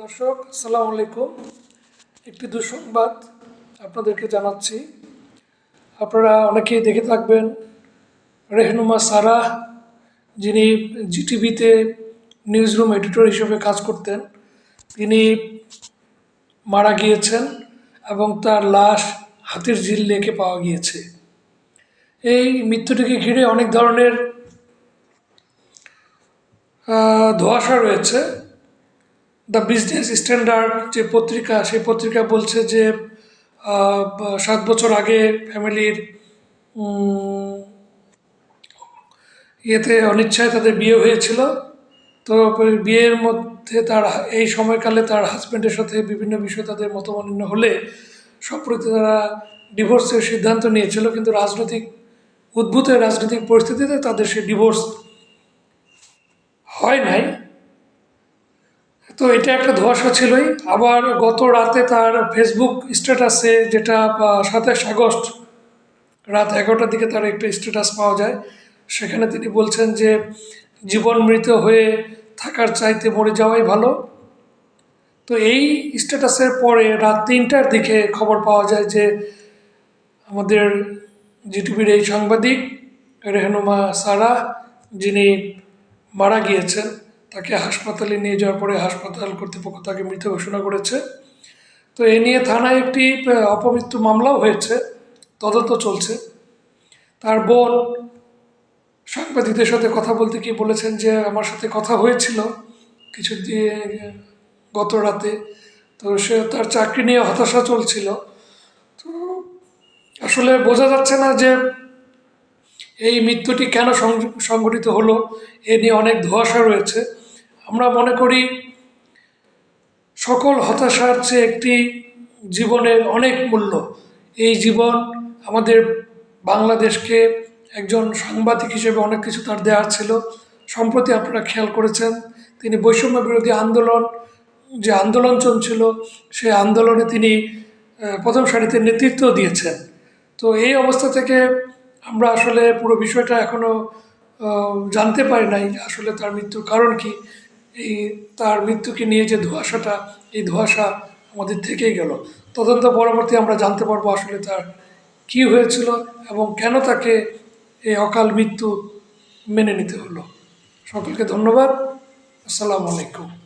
দর্শক, আসসালামু আলাইকুম। একটি দুঃসংবাদ আপনাদেরকে জানাচ্ছি। আপনারা অনেকেই দেখে থাকবেন, রেহনুমা সারা, যিনি জিটিভিতে নিউজ রুম এডিটর হিসেবে কাজ করতেন, তিনি মারা গিয়েছেন এবং তার লাশ হাতির ঝিল লেকে পাওয়া গিয়েছে। এই মৃত্যুটিকে ঘিরে অনেক ধরনের ধোঁয়াশা রয়েছে। দ্য বিজনেস স্ট্যান্ডার্ড যে পত্রিকা, সেই পত্রিকা বলছে যে সাত বছর আগে ফ্যামিলির ইয়েতে অনিচ্ছায় তাদের বিয়ে হয়েছিল। তো বিয়ের মধ্যে তার, এই সময়কালে তার হাজব্যান্ডের সাথে বিভিন্ন বিষয়ে তাদের মতমান্য হলে সম্প্রতি তারা ডিভোর্সের সিদ্ধান্ত নিয়েছিল। কিন্তু রাজনৈতিক, উদ্ভূত রাজনৈতিক পরিস্থিতিতে তাদের সেই ডিভোর্স হয় নাই। তো এটা একটা ধোঁয়াশা ছিলই। আবার গত রাতে তার ফেসবুক স্ট্যাটাসে যেটা সাতাশ আগস্ট রাত এগারোটার দিকে তার একটা স্ট্যাটাস পাওয়া যায়। সেখানে তিনি বলছেন যে, জীবন মৃত হয়ে থাকার চাইতে মরে যাওয়াই ভালো। তো এই স্ট্যাটাসের পরে রাত তিনটার দিকে খবর পাওয়া যায় যে, আমাদের জিটিভির এই সাংবাদিক রেহনুমা সারা, যিনি মারা গিয়েছেন। তাকে হাসপাতালে নিয়ে যাওয়ার পরে হাসপাতাল কর্তৃপক্ষ তাকে মৃত ঘোষণা করেছে। তো এ নিয়ে থানায় একটি অপমৃত্যু মামলাও হয়েছে, তদন্ত চলছে। তার বোন সাংবাদিকদের সাথে কথা বলতে গিয়ে বলেছেন যে আমার সাথে কথা হয়েছিল কিছু দিয়ে গত রাতে। তো সে তার চাকরি নিয়ে হতাশা চলছিল। তো আসলে বোঝা যাচ্ছে না যে এই মৃত্যুটি কেন সংঘটিত হলো, এ নিয়ে অনেক ধোঁয়াশা রয়েছে। আমরা মনে করি সকল হতাশার চেয়ে একটি জীবনের অনেক মূল্য। এই জীবন আমাদের বাংলাদেশকে একজন সাংবাদিক হিসেবে অনেক কিছু তার দেওয়ার ছিল। সম্প্রতি আপনারা খেয়াল করেছেন, তিনি বৈষম্য বিরোধী আন্দোলন, যে আন্দোলন চলছিল, সেই আন্দোলনে তিনি প্রথম সারিতে নেতৃত্ব দিয়েছেন। তো এই অবস্থা থেকে আমরা আসলে পুরো বিষয়টা এখনও জানতে পারি নাই, আসলে তার মৃত্যুর কারণ কি। এই তার মৃত্যুকে নিয়ে যে ধোঁয়াশাটা, এই ধোঁয়াশা আমাদের থেকেই গেল। তদন্ত পরবর্তী আমরা জানতে পারব আসলে তার কি হয়েছিল এবং কেন তাকে এই অকাল মৃত্যু মেনে নিতে হলো। সকলকে ধন্যবাদ। আসসালামু আলাইকুম।